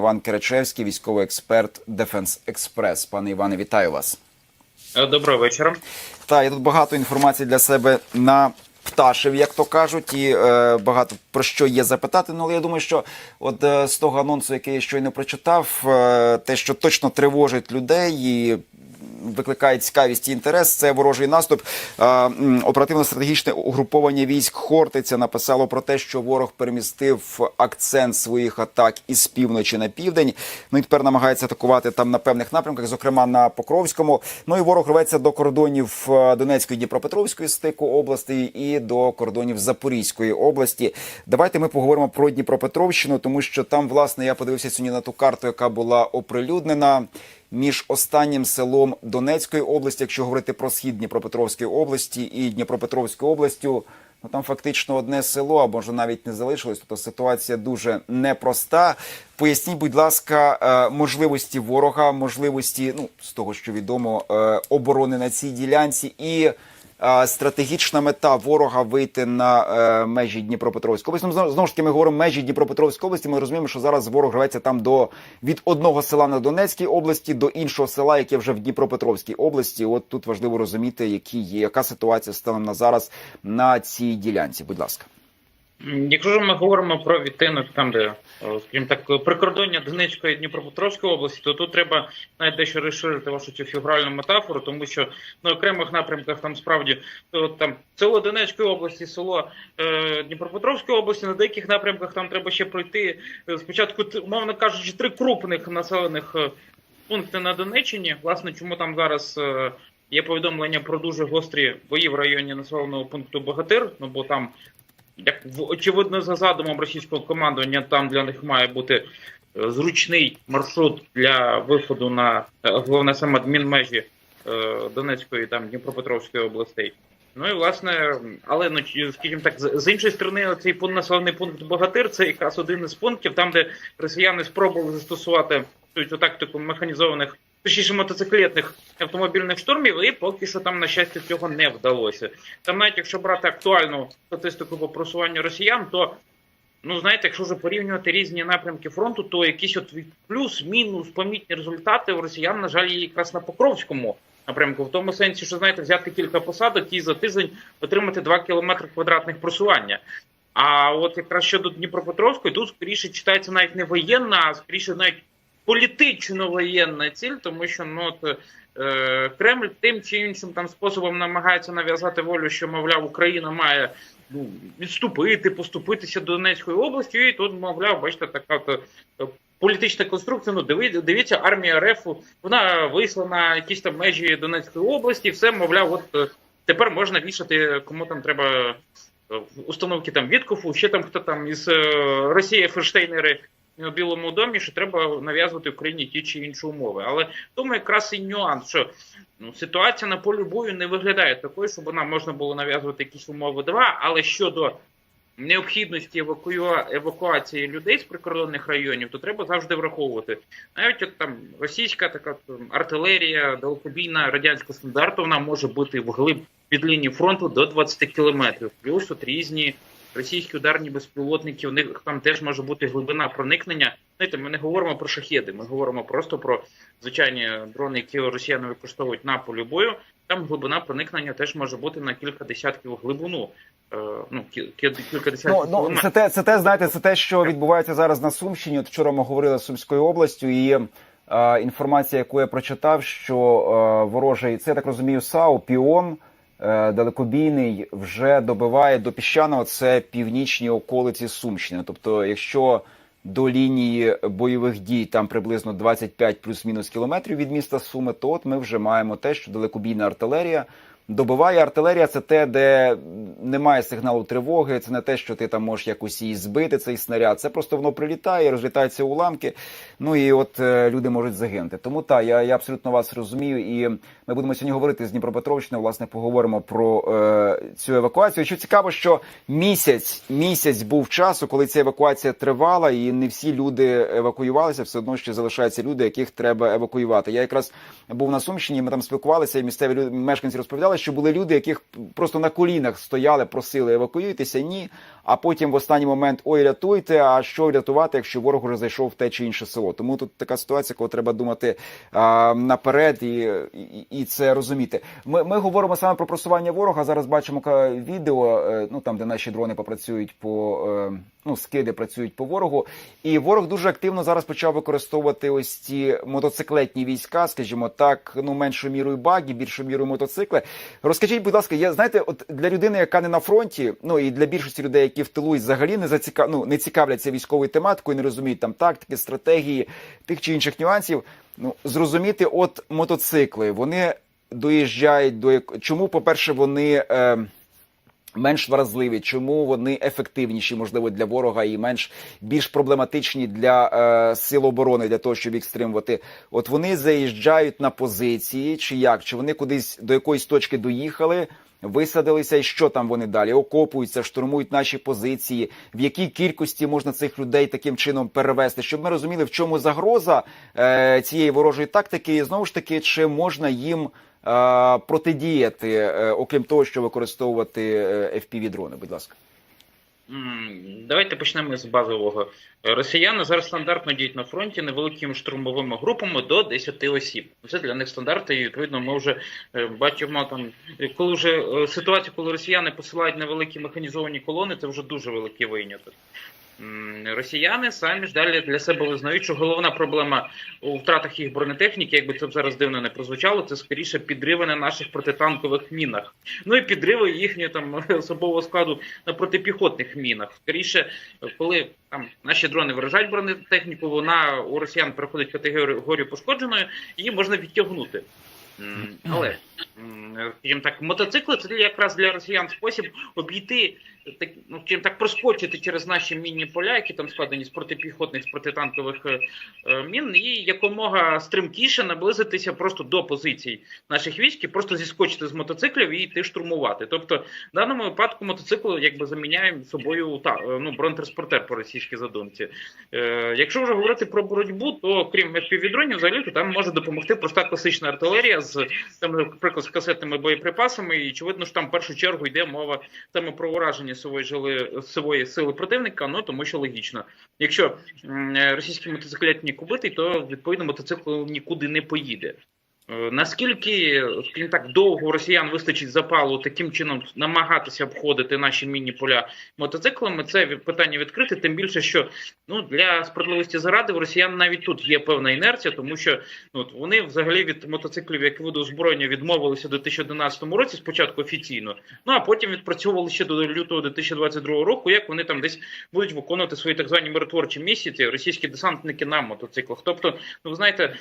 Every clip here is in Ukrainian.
Іван Керечевський, військовий експерт Дефенс Експрес. Пане Іване, вітаю вас. Е, Доброго вечора. Та я тут багато інформації для себе на пташів, як то кажуть, і е, багато про що є запитати. Ну, але я думаю, що от е, з того анонсу, який я щойно прочитав, е, те, що точно тривожить людей і. Викликає цікавість і інтерес. Це ворожий наступ. Оперативно-стратегічне угруповання військ Хортиця написало про те, що ворог перемістив акцент своїх атак із півночі на південь. Ну і тепер намагається атакувати там на певних напрямках, зокрема на Покровському. Ну і ворог рветься до кордонів е, Донецької Дніпропетровської стику області і до кордонів Запорізької області. Давайте ми поговоримо про Дніпропетровщину, тому що там, власне, я подивився сьогодні на ту карту, яка була оприлюднена. Між останнім селом Донецької області, якщо говорити про схід Дніпропетровської області і Дніпропетровською областю, ну там фактично одне село, або може навіть не залишилось. Тобто ситуація дуже непроста. Поясніть, будь ласка, е, можливості ворога, можливості, ну з того, що відомо, е, оборони на цій ділянці і. Стратегічна мета ворога вийти на е, межі Дніпропетровської області. Ну, знову ж таки, ми говоримо межі Дніпропетровської області. Ми розуміємо, що зараз ворог рветься там до від одного села на Донецькій області до іншого села, яке вже в Дніпропетровській області. От тут важливо розуміти, які є яка ситуація станом на зараз на цій ділянці. Будь ласка. Якщо ж ми говоримо про відтинок, там де, скажімо так, прикордоння Донецької і Дніпропетровської області, то тут треба навіть дещо розширити вашу цю фігуральну метафору, тому що на окремих напрямках там справді то, там село Донецької області, село е, Дніпропетровської області, на деяких напрямках там треба ще пройти е, спочатку, умовно кажучи, три крупних населених е, пункти на Донеччині. Власне, чому там зараз. е, Є повідомлення про дуже гострі бої в районі населеного пункту Богатир, ну бо там як очевидно за задумом російського командування, там для них має бути е, зручний маршрут для виходу на е, головне саме адмінмежі е, Донецької там Дніпропетровської областей. Ну і власне, але ну скажімо так, з іншої сторони, цей населений пункт Богатир це якраз один із пунктів, там де росіяни спробували застосувати цю тактику механізованих. Точніше мотоциклетних автомобільних штурмів, і поки що там, на щастя, цього не вдалося. Там, навіть якщо брати актуальну статистику по просуванню росіян, то ну знаєте, якщо вже порівнювати різні напрямки фронту, то якісь от плюс-мінус помітні результати у росіян, на жаль, якраз на Покровському напрямку, в тому сенсі, що знаєте, взяти кілька посадок і за тиждень отримати 2 кілометри квадратних просування. А от якраз щодо Дніпропетровської, тут скоріше читається навіть не воєнна, а скоріше навіть політично-воєнна ціль, тому що ну от, е, Кремль тим чи іншим там способом намагається нав'язати волю, що мовляв Україна має ну, відступити, поступитися до Донецької області, і тут, мовляв, бачите, така от, е, політична конструкція. Ну, диви- дивіться, армія РФ, вона вийшла на якісь там межі Донецької області, все, мовляв, от е, тепер можна вішати, кому там треба е, установки там Віткофу, ще там хто там із Росії Ферштейнери у Білому домі, що треба нав'язувати Україні ті чи інші умови. Але в тому якраз і нюанс, що ну, ситуація на полі бою не виглядає такою, щоб вона можна було нав'язувати якісь умови два. Але щодо необхідності евакуа- евакуації людей з прикордонних районів, то треба завжди враховувати. Навіть от там російська така там, артилерія, далекобійна радянського стандарту, вона може бути вглиб від лінії фронту до 20 кілометрів. Плюс от різні російські ударні безпілотники, у них там теж може бути глибина проникнення. Знаєте, ми не говоримо про шахеди, ми говоримо просто про звичайні дрони, які росіяни використовують на полі бою. Там глибина проникнення теж може бути на кілька десятків глибину. Е, ну, кі- кі- кілька десятків Ну, ну це те, це те, знаєте, це те, що відбувається зараз на Сумщині. От вчора ми говорили з Сумською областю, і е, інформація, яку я прочитав, що е, ворожий, це я так розумію, САУ, Піон. Е, Далекобійний вже добиває до піщаного це північні околиці Сумщини. Тобто, якщо до лінії бойових дій там приблизно 25 плюс-мінус кілометрів від міста Суми, то от ми вже маємо те, що далекобійна артилерія добиває. Артилерія це те, де немає сигналу тривоги. Це не те, що ти там можеш якось її збити, цей снаряд. Це просто воно прилітає, розлітаються уламки. Ну і от е, люди можуть загинути. Тому так, я, я абсолютно вас розумію. І ми будемо сьогодні говорити з Дніпропетровщини. Власне, поговоримо про е, цю евакуацію. Що цікаво, що місяць місяць був часу, коли ця евакуація тривала, і не всі люди евакуювалися. Все одно ще залишаються люди, яких треба евакуювати. Я якраз був на Сумщині. Ми там спілкувалися, і місцеві люди, мешканці розповідали, що були люди, яких просто на колінах стояли, просили евакуюйтеся. Ні. А потім в останній момент ой, рятуйте. А що рятувати, якщо ворог уже зайшов в те чи інше село? ППО. Тому тут така ситуація, коли треба думати а, наперед і, і, і це розуміти. Ми, ми говоримо саме про просування ворога. Зараз бачимо відео, е, ну там де наші дрони попрацюють по е, ну скиди працюють по ворогу. І ворог дуже активно зараз почав використовувати ось ці мотоциклетні війська, скажімо так, ну меншою мірою баги, більшою мірою мотоцикли. Розкажіть, будь ласка, я знаєте, от для людини, яка не на фронті, ну і для більшості людей, які в тилу і взагалі не заціка... ну, не цікавляться військовою тематикою, не розуміють там тактики, стратегії, тих чи інших нюансів. Ну зрозуміти, от мотоцикли, вони доїжджають до чому, по-перше, вони. Е... Менш вразливі, чому вони ефективніші, можливо, для ворога і менш більш проблематичні для е, сил оборони для того, щоб їх стримувати. От вони заїжджають на позиції, чи як? Чи вони кудись до якоїсь точки доїхали, висадилися, і що там вони далі? Окопуються, штурмують наші позиції. В якій кількості можна цих людей таким чином перевести, щоб ми розуміли, в чому загроза е, цієї ворожої тактики, і знову ж таки, чи можна їм протидіяти, е, окрім того, що використовувати е, FPV-дрони, будь ласка. Давайте почнемо з базового. Росіяни зараз стандартно діють на фронті невеликими штурмовими групами до 10 осіб. Це для них стандарти, і відповідно ми вже е, бачимо там, коли вже ситуація, коли росіяни посилають невеликі механізовані колони, це вже дуже великий виняток. Росіяни самі ж далі для себе визнають, що головна проблема у втратах їх бронетехніки, якби це б зараз дивно не прозвучало, це скоріше підриви на наших протитанкових мінах. Ну і підриви їхнього там особового складу на протипіхотних мінах. Скоріше, коли там наші дрони виражають бронетехніку, вона у росіян переходить категорію пошкодженої, її можна відтягнути. Але, скажімо так, мотоцикли це якраз для росіян спосіб обійти так, ну, так, проскочити через наші мінні поля, які там складені з протипіхотних, з протитанкових е, е, мін, і якомога стримкіше наблизитися просто до позицій наших військ і просто зіскочити з мотоциклів і йти штурмувати. Тобто, в даному випадку мотоцикл якби заміняє собою та е, ну бронетранспортер по російській задумці. Е, якщо вже говорити про боротьбу, то крім FPV-дронів, взагалі то там може допомогти проста класична артилерія з там, наприклад, з касетними боєприпасами, і очевидно, що там в першу чергу йде мова саме про ураження сивої жили сивої сили противника. Ну тому що логічно, якщо російські е, російський мотоциклетник убитий, то відповідно мотоцикл нікуди не поїде. Е, Наскільки, скажімо так, довго росіян вистачить запалу таким чином намагатися обходити наші мінні поля мотоциклами, це питання відкрите. Тим більше, що ну для справедливості заради в росіян навіть тут є певна інерція, тому що ну, вони взагалі від мотоциклів, як виду озброєння, відмовилися до 2011 році, спочатку офіційно, ну а потім відпрацьовували ще до лютого 2022 року, як вони там десь будуть виконувати свої так звані миротворчі місії, ці російські десантники на мотоциклах. Тобто, ну ви знаєте,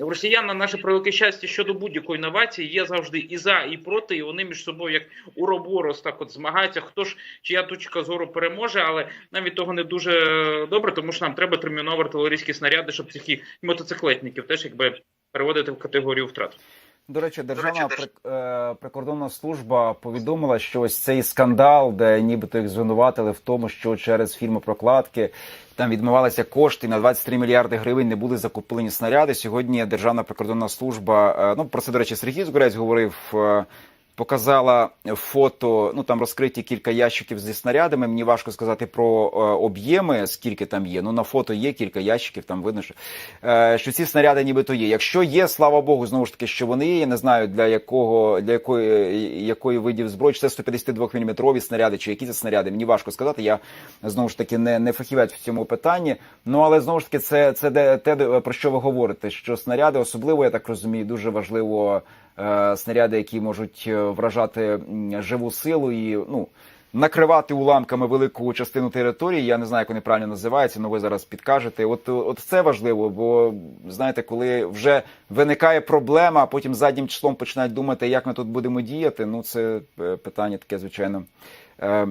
росіян на наше превелике щастя щодо будь-якої інновації є завжди і за, і проти, і вони між собою як уроборос так от змагаються. Хто ж чия точка зору переможе, але навіть того не дуже добре, тому що нам треба терміново артилерійські снаряди, щоб цих мотоциклетників теж якби переводити в категорію втрат. До речі, Державна е, прикордонна служба повідомила, що ось цей скандал, де нібито їх звинуватили в тому, що через фільми прокладки там відмивалися кошти на 23 мільярди гривень, не були закуплені снаряди. Сьогодні Державна прикордонна служба, е, ну про це, до речі, Сергій Згорець говорив. Показала фото, ну там розкриті кілька ящиків зі снарядами. Мені важко сказати про е, об'єми, скільки там є. Ну на фото є кілька ящиків, там видно, що, е, що ці снаряди нібито є. Якщо є, слава Богу, знову ж таки, що вони є. Я не знаю для якого для якої якої видів зброї, чи це 152 мм снаряди, чи які це снаряди. Мені важко сказати. Я знову ж таки не, не фахівець в цьому питанні. Ну але знову ж таки, це, це де те, про що ви говорите. Що снаряди, особливо я так розумію, дуже важливо снаряди, які можуть е, вражати живу силу і ну. Накривати уламками велику частину території, я не знаю, як вони правильно називаються, але ви зараз підкажете. От, от це важливо, бо знаєте, коли вже виникає проблема, а потім заднім числом починають думати, як ми тут будемо діяти. Ну це е, питання таке, звичайно. е,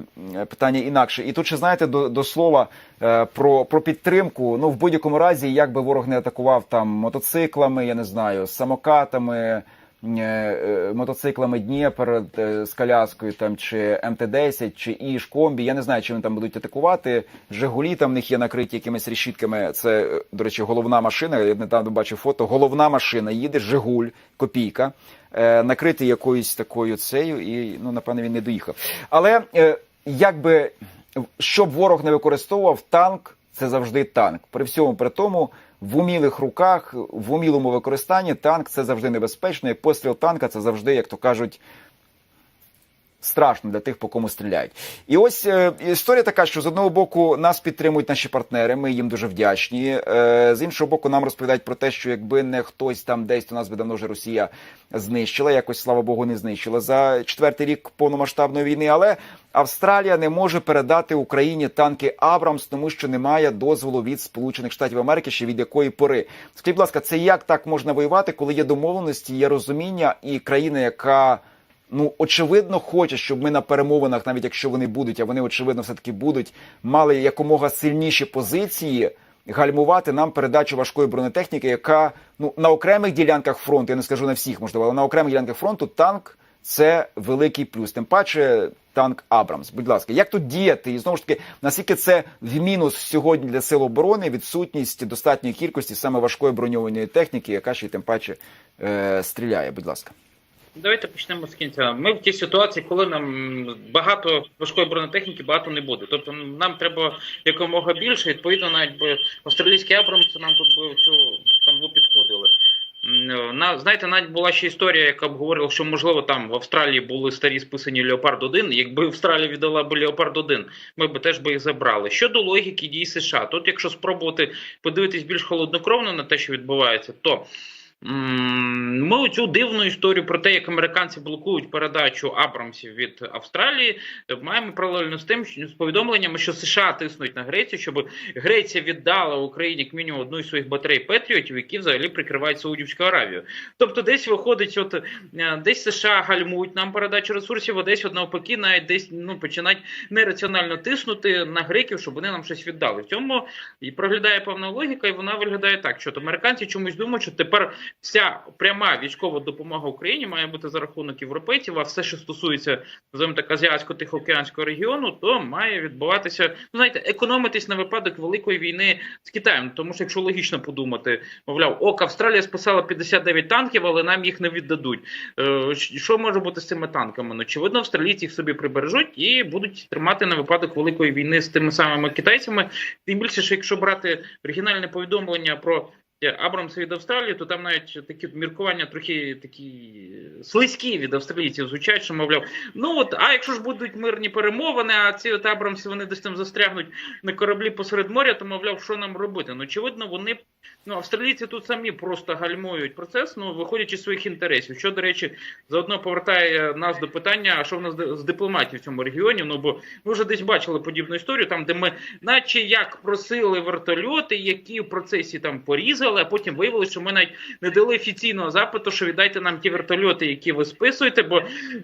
Питання інакше, і тут ще знаєте до, до слова е, про, про підтримку. Ну в будь-якому разі, як би ворог не атакував там мотоциклами, я не знаю, самокатами, е, е, мотоциклами Дніпр е, з коляскою там чи МТ-10, чи Іж комбі. Я не знаю, чи вони там будуть атакувати. Жигулі там в них є накриті якимись решітками. Це, е, до речі, головна машина. Я недавно бачив фото. Головна машина їде, Жигуль, копійка, е, накритий якоюсь такою цею, і ну напевно він не доїхав. Але е, якби щоб ворог не використовував танк. Це завжди танк. При всьому при тому в умілих руках, в умілому використанні танк це завжди небезпечно. І постріл танка це завжди, як то кажуть, страшно для тих, по кому стріляють. І ось е, історія така, що з одного боку нас підтримують наші партнери, ми їм дуже вдячні. Е, з іншого боку, нам розповідають про те, що якби не хтось там десь, то нас би давно вже Росія знищила. Якось слава Богу, не знищила за четвертий рік повномасштабної війни. Але Австралія не може передати Україні танки Абрамс, тому що немає дозволу від Сполучених Штатів Америки, ще від якої пори. Скажіть, будь ласка, це як так можна воювати, коли є домовленості, є розуміння, і країна, яка ну очевидно хоче, щоб ми на перемовинах, навіть якщо вони будуть, а вони очевидно все таки будуть, мали якомога сильніші позиції. Гальмувати нам передачу важкої бронетехніки, яка ну на окремих ділянках фронту, я не скажу на всіх, можливо, але на окремих ділянках фронту танк це великий плюс. Тим паче танк Абрамс. Будь ласка, як тут діяти? І знову ж таки, наскільки це в мінус сьогодні для сил оборони відсутність достатньої кількості саме важкої броньованої техніки, яка ще й тим паче е, стріляє. Будь ласка. Давайте почнемо з кінця. Ми в тій ситуації, коли нам багато важкої бронетехніки багато не буде. Тобто нам треба якомога більше. Відповідно, навіть би австралійські Абрамси нам тут би цю канву підходили. На знаєте, навіть була ще історія, яка б говорила, що можливо там в Австралії були старі списані Леопард 1 Якби Австралія віддала б Леопард 1 ми б теж би їх забрали. Щодо логіки дій США, тут, якщо спробувати подивитись більш холоднокровно на те, що відбувається, то Ми оцю дивну історію про те, як американці блокують передачу Абрамсів від Австралії, маємо паралельно з тим, що з повідомленнями, що США тиснуть на Грецію, щоб Греція віддала Україні як мінімум одну із своїх батарей Петріотів, які взагалі прикривають Саудівську Аравію. Тобто, десь виходить, от е, десь США гальмують нам передачу ресурсів, а десь от навпаки, навіть десь ну починають нераціонально тиснути на греків, щоб вони нам щось віддали. В цьому і проглядає певна логіка, і вона виглядає так, що от американці чомусь думають, що тепер вся пряма військова допомога Україні має бути за рахунок європейців, а все, що стосується називаємо так азіатсько-тихоокеанського регіону, то має відбуватися, ну знаєте, економитись на випадок великої війни з Китаєм. Тому що якщо логічно подумати, мовляв, ок, Австралія списала 59 танків, але нам їх не віддадуть. Е, що може бути з цими танками? Ну, очевидно, австралійці їх собі прибережуть і будуть тримати на випадок великої війни з тими самими китайцями. Тим більше, що якщо брати оригінальне повідомлення про Абрамса від Австралії, то там навіть такі міркування трохи такі слизькі від австралійців звучать, що мовляв, ну от, а якщо ж будуть мирні перемовини, а ці от Абрамси вони десь там застрягнуть на кораблі посеред моря, то мовляв, що нам робити? Ну очевидно, вони ну австралійці тут самі просто гальмують процес, ну виходячи з своїх інтересів. Що до речі, заодно повертає нас до питання, а що в нас з дипломатів в цьому регіоні? Ну бо ми вже десь бачили подібну історію, там де ми, наче як просили вертольоти, які в процесі там порізали але потім виявилося, що ми навіть не дали офіційного запиту, що віддайте нам ті вертольоти, які ви списуєте. Бо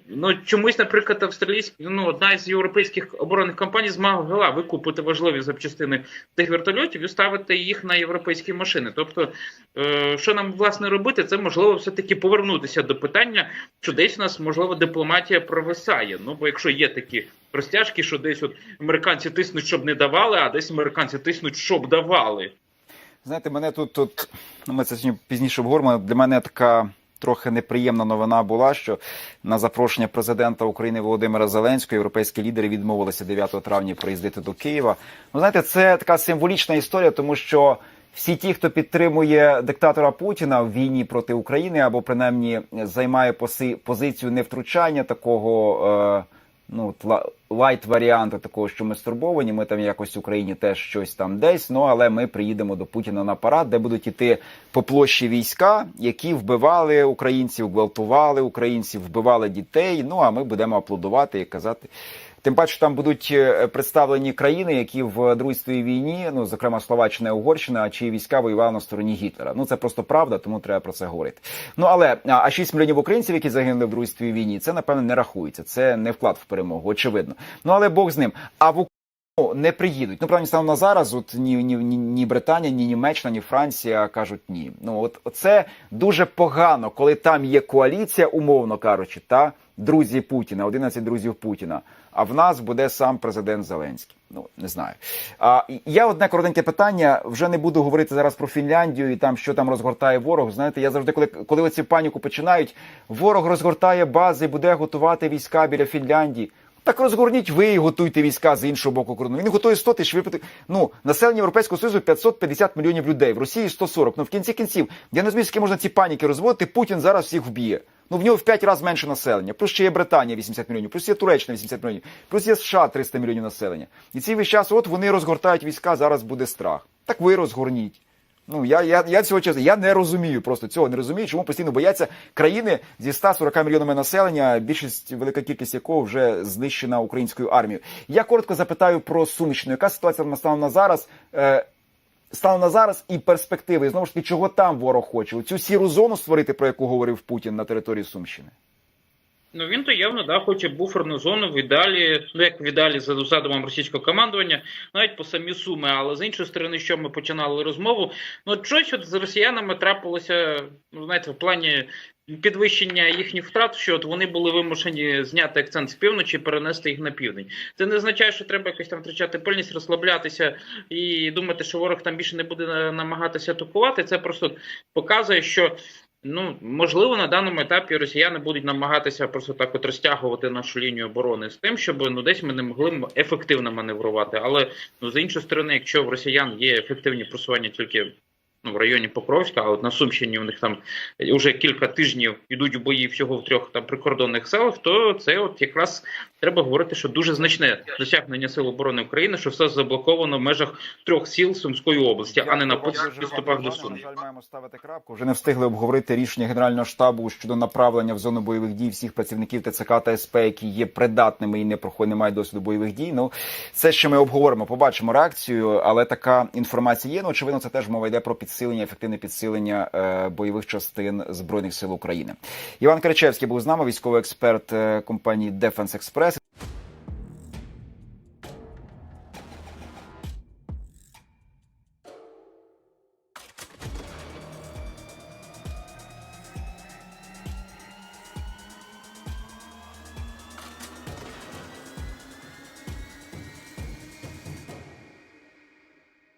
ну чомусь, наприклад, австралійська ну одна з європейських оборонних компаній змогла викупити важливі запчастини тих вертольотів і ставити їх на європейські машини. Тобто, е, що нам власне робити, це можливо все таки повернутися до питання, що десь у нас можливо дипломатія провисає. Ну бо якщо є такі. Розтяжки, що десь от американці тиснуть, щоб не давали, а десь американці тиснуть, щоб давали. Знаєте, мене тут, тут ну, ми це сьогодні пізніше обговоримо. Для мене така трохи неприємна новина була, що на запрошення президента України Володимира Зеленського європейські лідери відмовилися 9 травня приїздити до Києва. Ну, знаєте, це така символічна історія, тому що. Всі ті, хто підтримує диктатора Путіна в війні проти України, або принаймні займає поси, позицію невтручання такого е, ну лайт варіанту такого, що ми стурбовані. Ми там якось в Україні теж щось там десь. Ну але ми приїдемо до Путіна на парад, де будуть іти по площі війська, які вбивали українців, гвалтували українців, вбивали дітей. Ну а ми будемо аплодувати і казати. Тим паче там будуть е, представлені країни, які в Другій світовій війні, ну зокрема Словаччина і Угорщина, чиї війська воювали на стороні Гітлера. Ну це просто правда, тому треба про це говорити. Ну але а 6 мільйонів українців, які загинули в Другій світовій війні, це напевно не рахується. Це не вклад в перемогу, очевидно. Ну але Бог з ним. А в не приїдуть. Ну правильно станом на зараз. От ні, ні, ні, ні Британія, ні Німеччина, ні Франція кажуть ні. Ну от це дуже погано, коли там є коаліція, умовно кажучи, та друзі Путіна, 11 друзів Путіна. А в нас буде сам президент Зеленський. Ну не знаю. А я одне коротеньке питання. Вже не буду говорити зараз про Фінляндію і там, що там розгортає ворог. Знаєте, я завжди, коли коли оці паніку починають, ворог розгортає бази, буде готувати війська біля Фінляндії. Так розгорніть ви і готуйте війська з іншого боку кордону. Він готує 100 тисяч випити. Ну, населення Європейського Союзу 550 мільйонів людей. В Росії 140. Ну в кінці кінців, я не знаю, скільки можна ці паніки розводити. Путін зараз всіх вб'є. Ну в нього в 5 разів менше населення. Плюс ще є Британія 80 мільйонів, плюс є Туреччина 80 мільйонів, плюс є США 300 мільйонів населення. І цей весь час, от вони розгортають війська, зараз буде страх. Так ви розгорніть. Ну я, я, я цього чесно, я не розумію просто цього не розумію, чому постійно бояться країни зі 140 мільйонами населення, більшість, велика кількість якого вже знищена українською армією. Я коротко запитаю про Сумщину. Яка ситуація настала на зараз? Е, на зараз і перспективи, і знову ж таки, чого там ворог хоче? Цю сіру зону створити, про яку говорив Путін на території Сумщини. Ну він то явно да, хоче буферну зону в ідеалі, ну як в ідеалі за задумом російського командування, навіть по самі суми. Але з іншої сторони, що ми починали розмову, ну щось от з росіянами трапилося, ну знаєте, в плані підвищення їхніх втрат, що от вони були вимушені зняти акцент з півночі перенести їх на південь. Це не означає, що треба якось там втрачати пильність, розслаблятися і думати, що ворог там більше не буде намагатися атакувати. Це просто показує, що. Ну, можливо, на даному етапі росіяни будуть намагатися просто так от розтягувати нашу лінію оборони з тим, щоб ну десь ми не могли ефективно маневрувати. Але ну з іншої сторони, якщо в росіян є ефективні просування тільки ну, в районі Покровська, а от на Сумщині у них там вже кілька тижнів йдуть бої всього в трьох там прикордонних селах, то це от якраз треба говорити, що дуже значне досягнення сил оборони України, що все заблоковано в межах трьох сіл Сумської області, а не на підступах до Суми. Жаль, маємо ставити крапку. Вже не встигли обговорити рішення Генерального штабу щодо направлення в зону бойових дій всіх працівників ТЦК та СП, які є придатними і не проходять, не мають досвіду бойових дій. Ну це ще ми обговоримо, побачимо реакцію, але така інформація є. Ну, очевидно, це теж мова йде про підсилення, ефективне підсилення е, бойових частин збройних сил України. Іван Кричевський був з нами, військовий експерт е, компанії Defense Express.